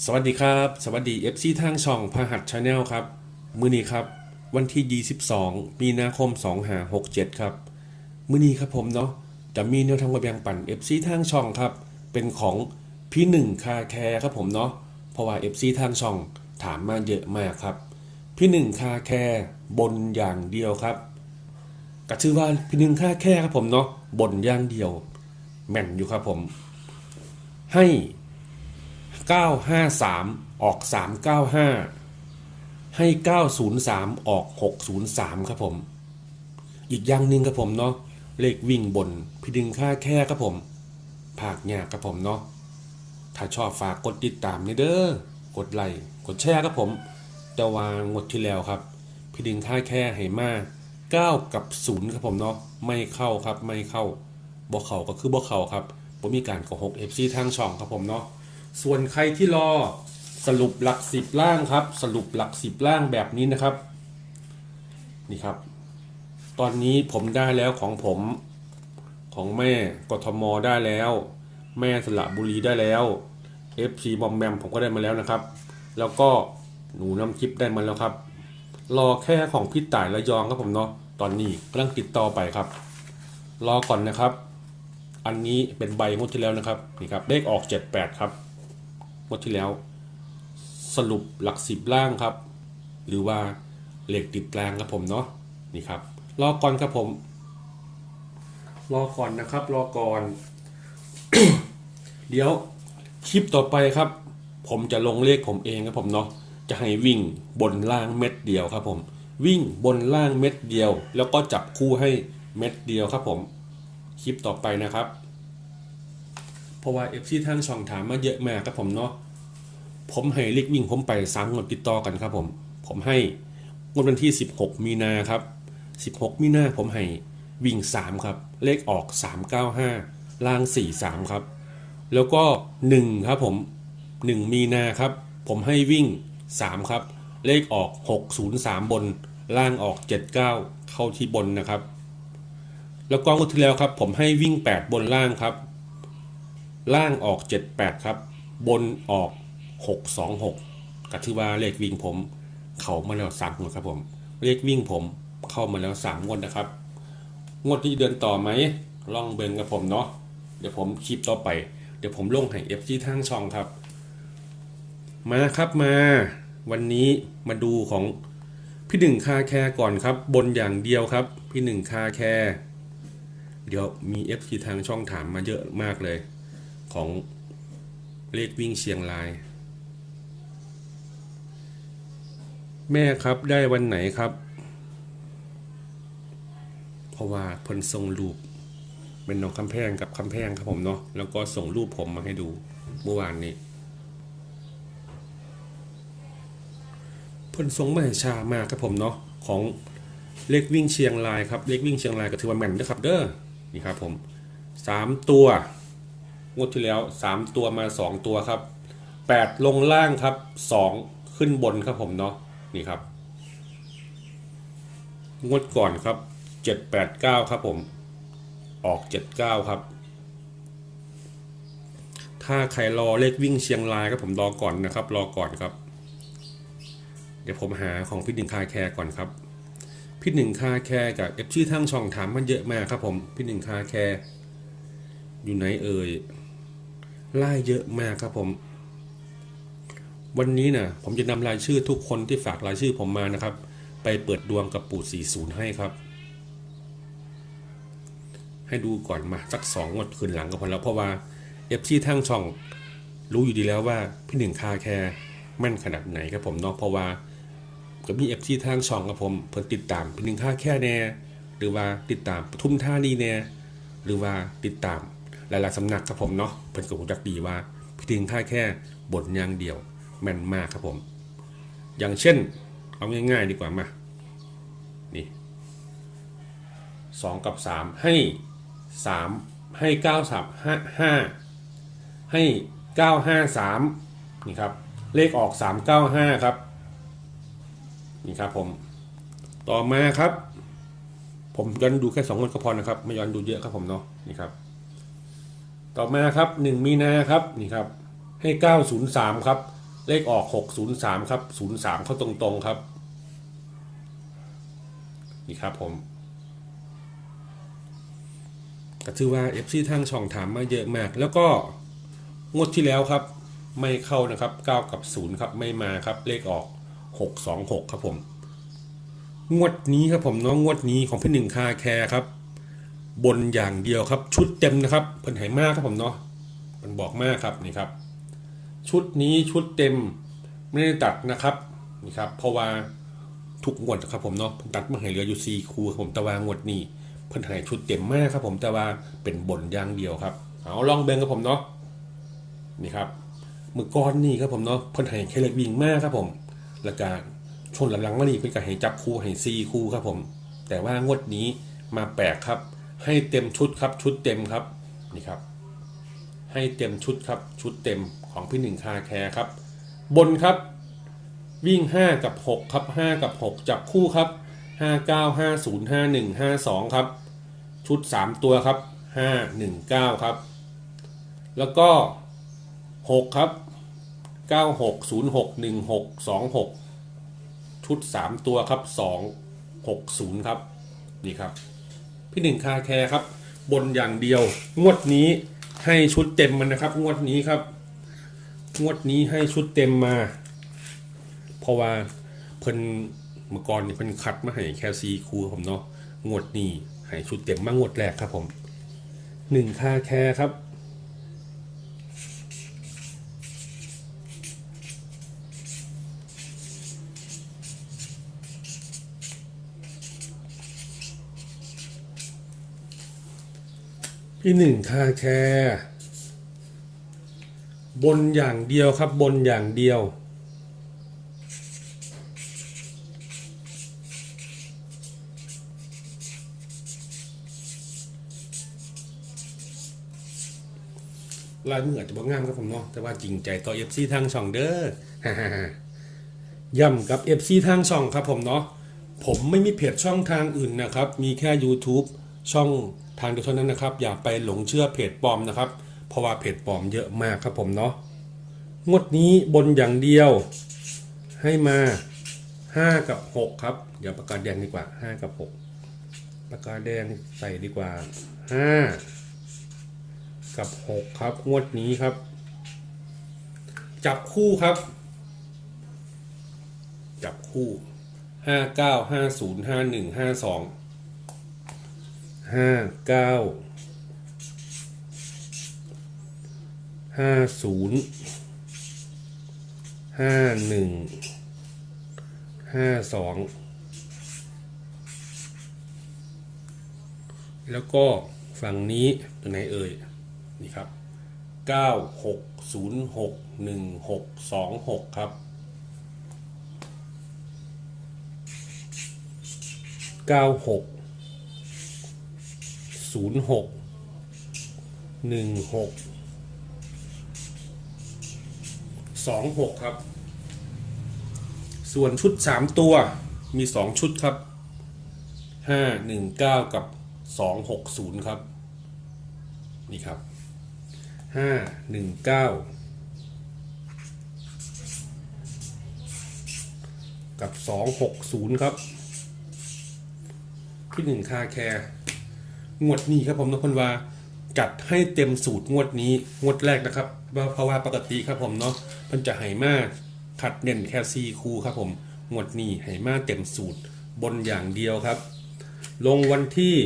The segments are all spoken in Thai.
สวัสดีครับ สวัสดี FC ทางช่องพหัสชาแนลครับ มือนี้ครับ วันที่ 22 มีนาคม 2567 ครับ มือนี้ครับผมเนาะจะมีแนวทางมาแบ่งปัน FC ทางช่องครับ เป็นของพี่หนึ่งคาแคร์ครับผมเนาะเพราะว่า FC ทางช่องถามมาเยอะมากครับ พี่หนึ่งคาแคร์บนอย่างเดียวครับก็ชื่อว่าพี่หนึ่งคาแคร์ครับผมเนาะบนอย่างเดียวแม่นอยู่ครับผม ให้ 953 ออก 395 ให้ 903 ออก 603 ครับผม อีกอย่างหนึ่งครับผมเนาะเลขวิ่งบนพิดึงค่าแค่ครับผมภาคยากครับผมเนาะถ้าชอบฝากกดติดตามนี่เด้อกดไลค์กดแชร์ครับผม แต่วางงดที่แล้วครับพิดึงค่าแค่ให้มา9กับ0ครับผมเนาะไม่เข้าครับไม่เข้าบ่เข้าก็คือบ่เข้าครับบ่มีการโกหก FC ทางช่องครับผมเนาะ ส่วนใครที่รอสรุปหลักสิบล่างครับ สรุปหลักสิบล่างแบบนี้นะครับ นี่ครับ ตอนนี้ผมได้แล้วของผมของแม่กทมได้แล้ว แม่สระบุรีได้แล้ว FC บอมแบมผมก็ได้มาแล้วนะครับ แล้วก็หนูน้ำทิพย์ได้มาแล้วครับ รอแค่ของพี่ต่ายระยองครับผมเนาะตอนนี้กำลังติดต่อไปครับ รอก่อนนะครับ อันนี้เป็นใบงวดที่แล้วนะครับนี่ครับเลขออก 78 ครับ งวดที่แล้ว สรุปหลักสิบล่างครับ หรือว่าเลขติดแปลงครับผมเนาะนี่ครับ รอก่อนครับผม รอก่อนนะครับ รอก่อน เดี๋ยวคลิปต่อไปครับ ผมจะลงเลขผมเองครับผมเนาะจะให้วิ่งบนล่างเม็ดเดียวครับผม วิ่งบนล่างเม็ดเดียว แล้วก็จับคู่ให้เม็ดเดียวครับผม คลิปต่อไปนะครับ เพราะว่า FC ทางช่องถามมาเยอะมากครับผมเนาะผมให้ลิกวิ่งผมไปสามงวดติดต่อกันครับผม ผมให้งวดวันที่ 16 มีนาครับ 16 มีนาผมให้วิ่ง 3 ครับ เลขออก 395 ล่าง 43 ครับ แล้วก็ 1 ครับผม 1 มีนาครับ ผมให้วิ่ง 3 ครับ เลขออก 603 บน ล่างออก 79 เข้าที่บนนะครับ แล้วก็งวดที่แล้วครับ ผมให้วิ่ง 8 บนล่างครับ ล่างออก 78 ครับ บนออก 626ก็ถือว่าเลขวิ่งผม เข้ามาแล้วสามงวดครับผม เลขวิ่งผมเข้ามาแล้วสามงวดนะครับ งวดที่เดือนต่อไหมล่องเบิงกับผมเนาะเดี๋ยวผมคลิปต่อไป เดี๋ยวผมลงให้ FG ทางช่องครับ มาครับมาวันนี้มาดูของพี่หนึ่งคาแคร์ก่อนครับ บนอย่างเดียวครับ พี่หนึ่งคาแคร์เดี๋ยวมี FG ทางช่องถามมาเยอะมากเลย ของเลขวิ่งเชียงราย แม่ครับได้วันไหนครับ เพราะว่าเพิ่นส่งรูปเป็นน้องคำแพงกับคำแพงครับผมเนาะแล้วก็ส่งรูปผมมาให้ดูเมื่อวานนี้เพิ่นส่งมาให้ชามากครับผมเนาะของเลขวิ่งเชียงรายครับเลขวิ่งเชียงรายก็ถือว่าแม่นนะครับเด้อนี่ครับผมสามตัว งวดที่แล้ว 3 ตัวมา 2 ตัวครับ 8 ลงล่างครับ 2 ขึ้นบนครับผมเนาะนี่ครับ งวดก่อนครับ 7 8 9 ครับผม ออก 79 ครับ ถ้าใครรอเลขวิ่งเชียงรายครับผมรอก่อนนะครับ รอก่อนครับ เดี๋ยวผมหาของพี่หนึ่งคาแคร์ก่อนครับพี่หนึ่งคาแคร์กับเอฟชื่อทั้งช่องถามมันเยอะมากครับผม พี่หนึ่งคาแคร์อยู่ไหนเอ่ย ไล่เยอะมากครับผม วันนี้นะผมจะนำรายชื่อทุกคนที่ฝากรายชื่อผมมานะครับ ไปเปิดดวงกับปู่40 ให้ครับ ให้ดูก่อนมาสักสองงวดคืนหลังก็พอแล้วเพราะว่าเอฟซีทางช่องรู้อยู่ดีแล้วว่าพี่หนึ่งคาแคร์แม่นขนาดไหนครับผมเนาะเพราะว่าก็มีเอฟซีทางช่องครับผมเพิ่นติดตามพี่หนึ่งคาแคร์แน่หรือว่าติดตามปทุมท่านีแน่หรือว่าติดตาม หลายๆสำนักครับผมเนาะเพิ่นก็รู้จักดีว่าพี่ถึงค่าแค่บทอย่างเดียวแม่นมากครับผม อย่างเช่น เอาง่ายๆดีกว่ามานี่สองกับสามให้สามให้เก้าสามห้าห้าให้เก้าห้าสามนี่ครับเลขออกสามเก้าห้าครับนี่ครับผมต่อมาครับ ผมย้อนดูแค่สองงวดก็พอนะครับ ไม่ย้อนดูเยอะครับผมเนาะนี่ครับ ต่อมาครับ 1 มีนาครับนี่ครับให้ 903 ครับ เลขออกหกศูนย์สามครับศูนย์สามเข้าตรงๆครับ นี่ครับผมก็ถือว่า FC ทางช่องถามมาเยอะมาก แล้วก็งวดที่แล้วครับ ไม่เข้านะครับ 9 กับ 0 ครับไม่มาครับ เลขออก 626 ครับผม งวดนี้ครับผมน้องงวดนี้ของพี่หนึ่งคาแคร์ครับ บนอย่างเดียวครับ ชุดเต็มนะครับเพิ่นไหมากครับผมเนาะมันบอกมากครับนี่ครับ ชุดนี้ชุดเต็มไม่ได้ตัดนะครับนี่ครับ เพราะว่าทุกงวดครับผมเนาะเพิ่นตัดมาให้เหลืออยู่4คู่ครับผมแต่ว่างวดนี้เพิ่นให้ชุดเต็มมากครับ ผมแต่ว่าเป็นบนอย่างเดียวครับเอาลองเบ่งครับผมเนาะนี่ครับมือก้อนนี่ครับผมเนาะเพิ่นให้แค่เล็กวิ่งมากครับผมแล้วก็ช่วงหลังๆมานี่เพิ่นก็ให้จับคู่ให้ซีคู่ครับผม แต่ว่างวดนี้มาแปลกครับ ให้เต็มชุดครับชุดเต็มครับนี่ครับ ให้เต็มชุดครับชุดเต็มของพี่หนึ่งคาแคร์ครับ บนครับ วิ่ง 5 กับ 6 ครับ 5 กับ 6 จับคู่ครับ 5 9 5 0 5 1 5 2 ครับ ชุด 3 ตัวครับ 5 1 9 ครับ แล้วก็ 6 ครับ 9 6 0 6 1 6 2 6 ชุด 3 ตัวครับ 2 6 0 ครับ นี่ครับ พี่หนึ่งคาแคร์ครับ บนอย่างเดียว งวดนี้ให้ชุดเต็มมันนะครับ งวดนี้ครับ งวดนี้ให้ชุดเต็มมา เพราะว่าเพิ่นเมื่อก่อนเนี่ยเพิ่นคัดมาให้แค่ซีคูผมเนาะงวดนี้ให้ชุดเต็มมางวดแรกครับผมหนึ่งคาแคร์ครับ พี่หนึ่งค่าแคร์บนอย่างเดียวครับบนอย่างเดียว ลายมืออาจจะบ่งามครับผมเนาะแต่ว่าจริงใจต่อ FC ทางช่องเด้อย่ำกับ FC ทางช่องครับผมเนาะผมไม่มีเพจช่องทางอื่นนะครับ มีแค่ YouTube ช่อง ทางเดียวเท่านั้นนะครับ อย่าไปหลงเชื่อเพจปลอมนะครับ เพราะว่าเพจปลอมเยอะมากครับผมเนาะงวดนี้บนอย่างเดียวให้มา 5 กับ 6 ครับ เดี๋ยวปากกาแดงดีกว่า 5 กับ 6 ปากกาแดงใส่ดีกว่า 5 กับ 6 ครับ งวดนี้ครับ จับคู่ครับ จับคู่ห้าเก้าห้าศูนย์ ห้าเก้าห้าศูนย์ห้าหนึ่งห้าสองแล้วก็ฝั่งนี้ตัวไหนเอ่ยนี่ครับเก้าหกศูนย์หกหนึ่งหกสองหกครับเก้าหก ศูนย์หกหนึ่งหกสองหกครับ ส่วนชุดสามตัวมีสองชุดครับห้าหนึ่งเก้ากับสองหกศูนย์ครับ นี่ครับห้าหนึ่งเก้ากับสองหกศูนย์ครับพี่หนึ่งคาแคร์ งวดนี้ครับผมนพพลวาจัดให้เต็มสูตรงวดนี้งวดแรกนะครับว่าเพราะว่าปกติครับผมเนาะมันจะไหมาขัดเน้นแค่ซีคูครับผมงวดนี้ไหมาเต็มสูตรบนอย่างเดียวครับ ลงวันที่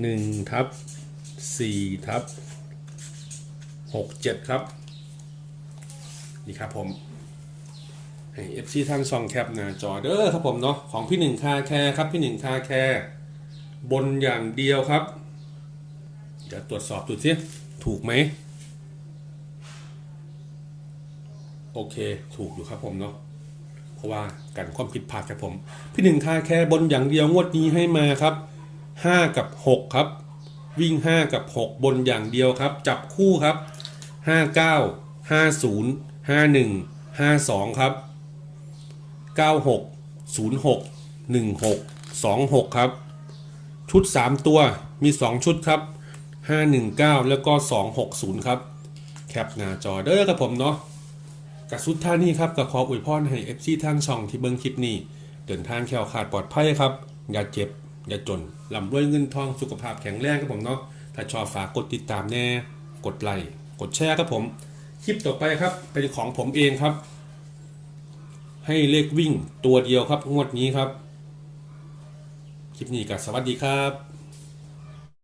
หนึ่งทับสี่ทับหกเจ็ดครับ นี่ครับผมให้เอฟซีทางซองแคปหน้าจอเด้อครับผมเนาะของพี่หนึ่งคาแคร์ครับพี่หนึ่งคาแคร์ บนอย่างเดียวครับ เดี๋ยวตรวจสอบดูสิถูกไหม โอเค ถูกอยู่ครับผมเนาะเพราะว่ากันความผิดพลาดครับผม พี่หนึ่งคาแคร์บนอย่างเดียวงวดนี้ให้มาครับ5กับ6ครับ วิ่ง5กับ6บนอย่างเดียวครับ จับคู่ครับ59 50 51 52ครับ96 06 16 26ครับ ชุด 3 ตัวมี 2 ชุดครับ 519 แล้วก็ 260 ครับ แคปหน้าจอเด้อครับผมเนาะกับสุดท่านี้ครับก็ขออวยพรให้ FC ทางช่องที่เบิ่งคลิปนี้ เดินทางแคล้วคลาดปลอดภัยครับ อย่าเจ็บ อย่าจนลำด้วยเงินทองสุขภาพแข็งแรงครับผมเนาะถ้าชอบฝากกดติดตามแน่ กดไลค์กดแชร์ครับผม คลิปต่อไปครับเป็นของผมเองครับ ให้เลขวิ่งตัวเดียวครับงวดนี้ครับ ลิปนี้ก็สวัสดีครับ